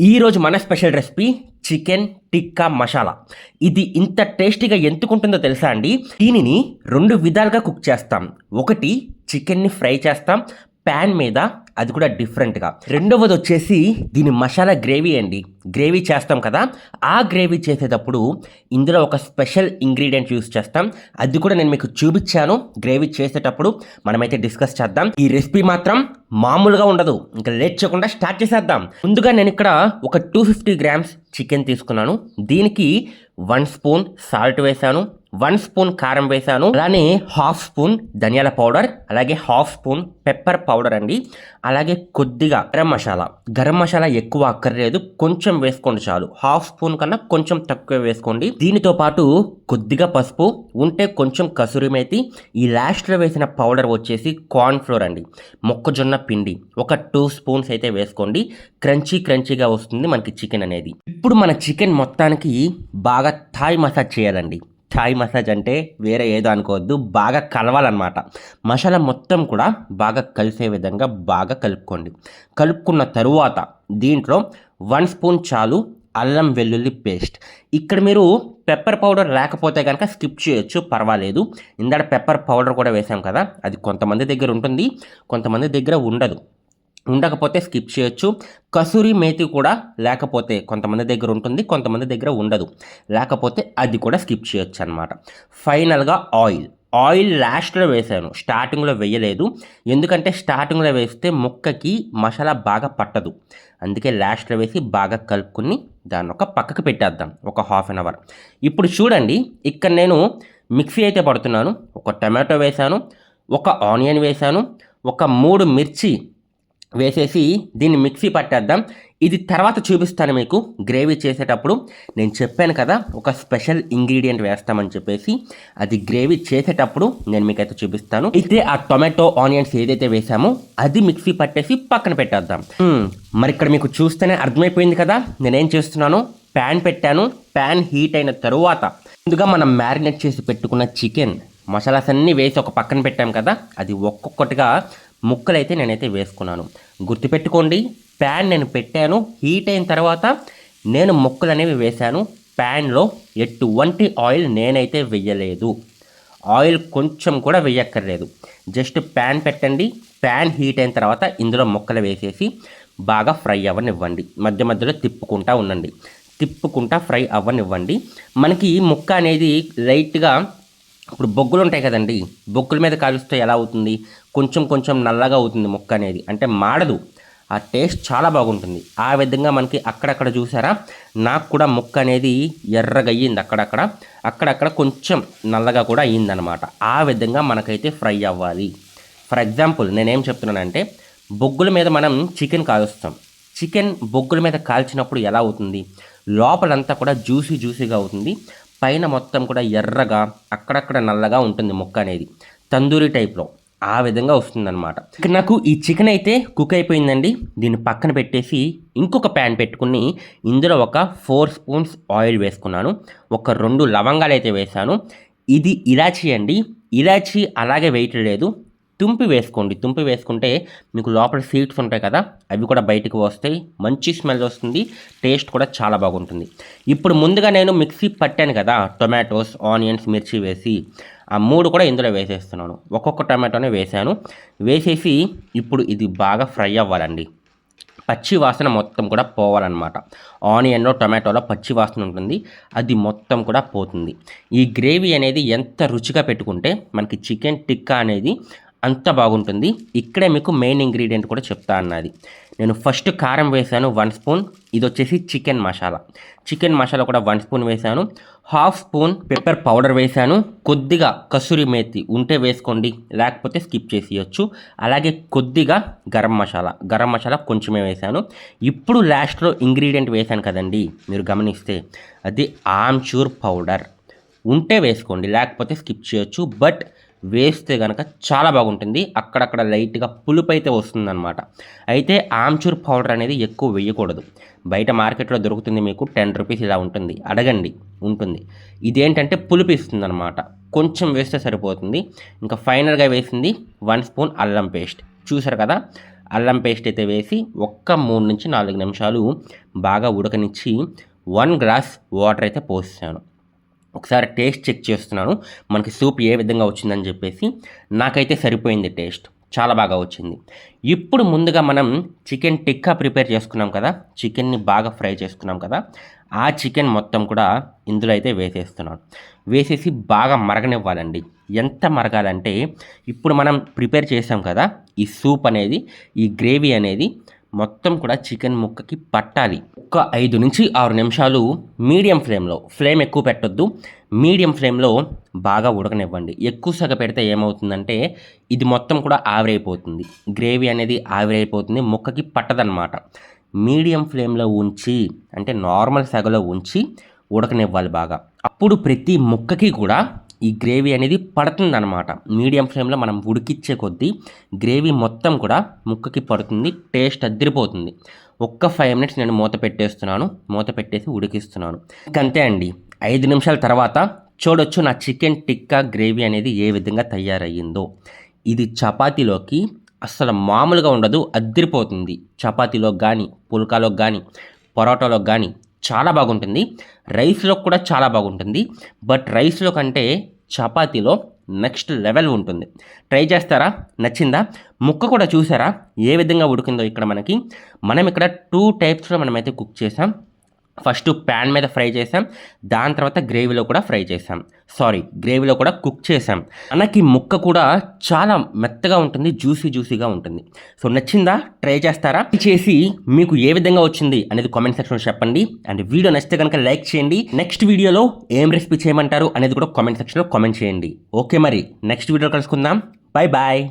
ఈరోజు మన special recipe chicken tikka masala. ఇది ఇంత టేస్టీగా ఎందుకుంటుందో తెలుసా అండి? దీనిని రెండు విధాలుగా కుక్ చేస్తాం. ఒకటి చికెన్ని ఫ్రై చేస్తాం. ప్యాన్ మీద అది కూడా డిఫరెంట్గా. రెండవది వచ్చేసి దీని మసాలా గ్రేవీ అండి. గ్రేవీ చేస్తాం కదా ఆ గ్రేవీ చేసేటప్పుడు ఇందులో ఒక స్పెషల్ ఇంగ్రీడియంట్ యూస్ చేస్తాం. అది కూడా నేను మీకు చూపించాను. గ్రేవీ చేసేటప్పుడు మనమైతే డిస్కస్ చేద్దాం. ఈ రెసిపీ మాత్రం మామూలుగా ఉండదు. ఇంకా లేట్ చేయకుండా స్టార్ట్ చేసేద్దాం. ముందుగా నేను ఇక్కడ ఒక టూ ఫిఫ్టీ గ్రామ్స్ చికెన్ తీసుకున్నాను. దీనికి వన్ స్పూన్ సాల్ట్ వేసాను వన్ స్పూన్ కారం వేసాను అలానే హాఫ్ స్పూన్ ధనియాల పౌడర్ అలాగే హాఫ్ స్పూన్ పెప్పర్ పౌడర్ అండి. అలాగే కొద్దిగా గరం మసాలా. గరం మసాలా ఎక్కువ అక్కర్లేదు. కొంచెం వేసుకోండి చాలు. హాఫ్ స్పూన్ కన్నా కొంచెం తక్కువ వేసుకోండి. దీనితో పాటు కొద్దిగా పసుపు ఉంటే కొంచెం కసూరి మేతి ఈ లాస్ట్లో వేసిన పౌడర్ వచ్చేసి కార్న్ ఫ్లోర్ అండి. మొక్కజొన్న పిండి. ఒక టూ స్పూన్స్ అయితే వేసుకోండి. క్రంచీ క్రంచీగా వస్తుంది మనకి చికెన్ అనేది. ఇప్పుడు మన చికెన్ మొత్తానికి బాగా థాయ్ మసాజ్ చేయాలండి. థాయ్ మసాజ్ అంటే వేరే ఏదో అనుకోవద్దు బాగా కలవాలన్నమాట. మసాలా మొత్తం కూడా బాగా కలిసే విధంగా బాగా కలుపుకోండి. కలుపుకున్న తరువాత దీంట్లో వన్ స్పూన్ చాలు అల్లం వెల్లుల్లి పేస్ట్. ఇక్కడ మీరు పెప్పర్ పౌడర్ లేకపోతే కనుక స్కిప్ చేయొచ్చు పర్వాలేదు. ఇందాక పెప్పర్ పౌడర్ కూడా వేసాం కదా అది కొంతమంది దగ్గర ఉంటుంది కొంతమంది దగ్గర ఉండదు. ఉండకపోతే స్కిప్ చేయొచ్చు. కసూరి మేతి కూడా లేకపోతే కొంతమంది దగ్గర ఉంటుంది కొంతమంది దగ్గర ఉండదు. లేకపోతే అది కూడా స్కిప్ చేయొచ్చు అనమాట ఫైనల్గా ఆయిల్. ఆయిల్ లాస్ట్లో వేసాను. స్టార్టింగ్లో వేయలేదు. ఎందుకంటే స్టార్టింగ్లో వేస్తే ముక్కకి మసాలా బాగా పట్టదు. అందుకే లాస్ట్లో వేసి బాగా కలుపుకుని దాన్ని ఒక పక్కకు పెట్టేద్దాం. ఒక హాఫ్ అన్ అవర్. ఇప్పుడు చూడండి ఇక్కడ నేను మిక్సీ అయితే పడుతున్నాను. ఒక టమాటో వేసాను. ఒక ఆనియన్ వేసాను. ఒక మూడు మిర్చి వేసేసి దీన్ని మిక్సీ పట్టేద్దాం. ఇది తర్వాత చూపిస్తాను మీకు. గ్రేవీ చేసేటప్పుడు నేను చెప్పాను కదా ఒక స్పెషల్ ఇంగ్రీడియంట్ వేస్తామని చెప్పేసి. అది గ్రేవీ చేసేటప్పుడు నేను మీకైతే చూపిస్తాను. అయితే ఆ టొమాటో ఆనియన్స్ ఏదైతే వేసామో అది మిక్సీ పట్టేసి పక్కన పెట్టేద్దాం. మరి ఇక్కడ మీకు చూస్తేనే అర్థమైపోయింది కదా. నేనేం చేస్తున్నాను? ప్యాన్ పెట్టాను. ప్యాన్ హీట్ అయిన తరువాత ముందుగా మనం మ్యారినేట్ చేసి పెట్టుకున్న చికెన్ మసాలాస్ అన్నీ వేసి ఒక పక్కన పెట్టాం కదా అది ఒక్కొక్కటిగా ముక్కలైతే నేనైతే వేసుకున్నాను. గుర్తుపెట్టుకోండి ప్యాన్ నేను పెట్టాను హీట్ అయిన తర్వాత నేను ముక్కలు అనేవి వేశాను ప్యాన్లో ఎటువంటి ఆయిల్ నేనైతే వెయ్యలేదు ఆయిల్ కొంచెం కూడా వేయక్కర్లేదు. జస్ట్ ప్యాన్ పెట్టండి ప్యాన్ హీట్ అయిన తర్వాత ఇందులో ముక్కలు వేసేసి బాగా ఫ్రై అవ్వనివ్వండి. మధ్య మధ్యలో తిప్పుకుంటా ఉండండి. తిప్పుకుంటా ఫ్రై అవ్వనివ్వండి. మనకి ముక్క అనేది లైట్గా ఇప్పుడు బొగ్గులు ఉంటాయి కదండి బొగ్గుల మీద కాలుస్తే ఎలా అవుతుంది? కొంచెం కొంచెం నల్లగా అవుతుంది ముక్క అనేది. అంటే మాడదు. ఆ టేస్ట్ చాలా బాగుంటుంది. ఆ విధంగా మనకి అక్కడక్కడ చూసారా? నాకు కూడా ముక్క అనేది ఎర్రగా అయ్యింది అక్కడక్కడ. అక్కడక్కడ కొంచెం నల్లగా కూడా అయ్యిందనమాట ఆ విధంగా మనకైతే ఫ్రై అవ్వాలి. ఫర్ ఎగ్జాంపుల్ నేనేం చెప్తున్నానంటే బొగ్గుల మీద మనం చికెన్ కాలుస్తాం. చికెన్ బొగ్గుల మీద కాల్చినప్పుడు ఎలా అవుతుంది? లోపలంతా కూడా జ్యూసీ జ్యూసీగా అవుతుంది. పైన మొత్తం కూడా ఎర్రగా అక్కడక్కడ నల్లగా ఉంటుంది ముక్క అనేది. తందూరి టైప్లో ఆ విధంగా వస్తుందన్నమాట. ఇక్కడ నాకు ఈ చికెన్ అయితే కుక్ అయిపోయిందండి. దీన్ని పక్కన పెట్టేసి ఇంకొక ప్యాన్ పెట్టుకుని ఇందులో ఒక ఫోర్ స్పూన్స్ ఆయిల్ వేసుకున్నాను. ఒక రెండు లవంగాలు అయితే వేసాను ఇది ఇలాచీ అండి. ఇలాచీ అలాగే వేయట్లేదు తుంపి వేసుకోండి. తుంపి వేసుకుంటే మీకు లోపల సీడ్స్ ఉంటాయి కదా అవి కూడా బయటకు వస్తాయి. మంచి స్మెల్ వస్తుంది. టేస్ట్ కూడా చాలా బాగుంటుంది. ఇప్పుడు ముందుగా నేను మిక్సీ పట్టాను కదా టొమాటోస్ ఆనియన్స్ మిర్చి వేసి ఆ మూడు కూడా ఇందులో వేసేస్తున్నాను. ఒక్కొక్క టమాటోనే వేసాను వేసేసి ఇప్పుడు ఇది బాగా ఫ్రై అవ్వాలండి. పచ్చి వాసన మొత్తం కూడా పోవాలన్నమాట. ఆనియన్లో టొమాటోలో పచ్చి వాసన ఉంటుంది. అది మొత్తం కూడా పోతుంది. ఈ గ్రేవీ అనేది ఎంత రుచిగా పెట్టుకుంటే మనకి చికెన్ టిక్కా అనేది అంత బాగుంటుంది. ఇక్కడే మీకు మెయిన్ ఇంగ్రీడియంట్ కూడా చెప్తా అన్నది. నేను ఫస్ట్ కారం వేసాను వన్ స్పూన్ ఇది వచ్చేసి చికెన్ మసాలా చికెన్ మసాలా కూడా వన్ స్పూన్ వేశాను హాఫ్ స్పూన్ పెప్పర్ పౌడర్ వేశాను కొద్దిగా కసూరి మేతి ఉంటే వేసుకోండి లేకపోతే స్కిప్ చేసేయచ్చు. అలాగే కొద్దిగా గరం మసాలా. గరం మసాలా కొంచెమే వేశాను ఇప్పుడు లాస్ట్లో ఇంగ్రీడియంట్ వేసాను కదండి మీరు గమనిస్తే అది ఆమ్చూర్ పౌడర్ ఉంటే వేసుకోండి లేకపోతే స్కిప్ చేయొచ్చు. బట్ వేస్తే కనుక చాలా బాగుంటుంది. అక్కడక్కడ లైట్గా పులుపు అయితే వస్తుందన్నమాట. అయితే ఆమ్చూర్ పౌడర్ అనేది ఎక్కువ వేయకూడదు. బయట మార్కెట్లో దొరుకుతుంది మీకు టెన్ రూపీస్ ఇలా ఉంటుంది. అడగండి. ఉంటుంది. ఇదేంటంటే పులుపు ఇస్తుంది అనమాట కొంచెం వేస్తే సరిపోతుంది. ఇంకా ఫైనల్గా వేసింది వన్ స్పూన్ అల్లం పేస్ట్. చూసారు కదా? అల్లం పేస్ట్ అయితే వేసి ఒక్క మూడు నుంచి నాలుగు నిమిషాలు బాగా ఉడకనిచ్చి వన్ గ్లాస్ వాటర్ అయితే పోసాను ఒకసారి టేస్ట్ చెక్ చేస్తున్నాను. మనకి సూప్ ఏ విధంగా వచ్చిందని చెప్పేసి నాకైతే సరిపోయింది టేస్ట్. చాలా బాగా వచ్చింది. ఇప్పుడు ముందుగా మనం చికెన్ టిక్కా ప్రిపేర్ చేసుకున్నాం కదా చికెన్ని బాగా ఫ్రై చేసుకున్నాం కదా ఆ చికెన్ మొత్తం కూడా ఇందులో అయితే వేసేస్తున్నాను వేసేసి బాగా మరగనివ్వాలండి. ఎంత మరగాలంటే ఇప్పుడు మనం ప్రిపేర్ చేసాం కదా ఈ సూప్ అనేది ఈ గ్రేవీ అనేది మొత్తం కూడా చికెన్ ముక్కకి పట్టాలి. ఒక ఐదు నుంచి ఆరు నిమిషాలు మీడియం ఫ్లేమ్లో ఫ్లేమ్ ఎక్కువ పెట్టొద్దు. మీడియం ఫ్లేమ్లో బాగా ఉడకనివ్వండి. ఎక్కువ సగ పెడితే ఏమవుతుందంటే ఇది మొత్తం కూడా ఆవిరైపోతుంది. గ్రేవీ అనేది ఆవిరైపోతుంది ముక్కకి పట్టదనమాట మీడియం ఫ్లేమ్లో ఉంచి అంటే నార్మల్ సగలో ఉంచి ఉడకనివ్వాలి బాగా. అప్పుడు ప్రతి ముక్కకి కూడా ఈ గ్రేవీ అనేది పడుతుంది అనమాట మీడియం ఫ్లేమ్లో మనం ఉడికిచ్చే కొద్దీ గ్రేవీ మొత్తం కూడా ముక్కకి పడుతుంది టేస్ట్ అద్దరిపోతుంది. ఒక్క ఫైవ్ మినిట్స్ నేను మూత పెట్టేస్తున్నాను మూత పెట్టేసి ఉడికిస్తున్నాను. ఇంకంతే అండి. ఐదు నిమిషాల తర్వాత చూడొచ్చు నా చికెన్ టిక్కా గ్రేవీ అనేది ఏ విధంగా తయారయ్యిందో. ఇది చపాతీలోకి అస్సలు మామూలుగా ఉండదు అద్దరిపోతుంది. చపాతీలో కానీ పుల్కాలో కానీ పరోటాలో కానీ చాలా బాగుంటుంది. రైస్లో కూడా చాలా బాగుంటుంది. బట్ రైస్లో కంటే చపాతీలో నెక్స్ట్ లెవెల్ ఉంటుంది. ట్రై చేస్తారా? నచ్చిందా? ముక్క కూడా చూసారా? ఏ విధంగా ఉడికిందో ఇక్కడ మనకి. మనం ఇక్కడ టూ టైప్స్లో మనమైతే కుక్ చేసాం. ఫస్ట్ ప్యాన్ మీద ఫ్రై చేసాం. దాని తర్వాత గ్రేవీలో కూడా ఫ్రై చేసాం. సారీ గ్రేవీలో కూడా కుక్ చేసాం. మనకి ముక్క కూడా చాలా మెత్తగా ఉంటుంది జ్యూసీ జ్యూసీగా ఉంటుంది. సో నచ్చిందా? ట్రై చేస్తారా? చేసి మీకు ఏ విధంగా వచ్చింది అనేది కామెంట్ సెక్షన్లో చెప్పండి. అండ్ వీడియో నచ్చితే కనుక లైక్ చేయండి. నెక్స్ట్ వీడియోలో ఏం రెసిపీ చేయమంటారు అనేది కూడా కామెంట్ సెక్షన్లో కామెంట్ చేయండి. ఓకే మరి నెక్స్ట్ వీడియో కలుసుకుందాం. Bye bye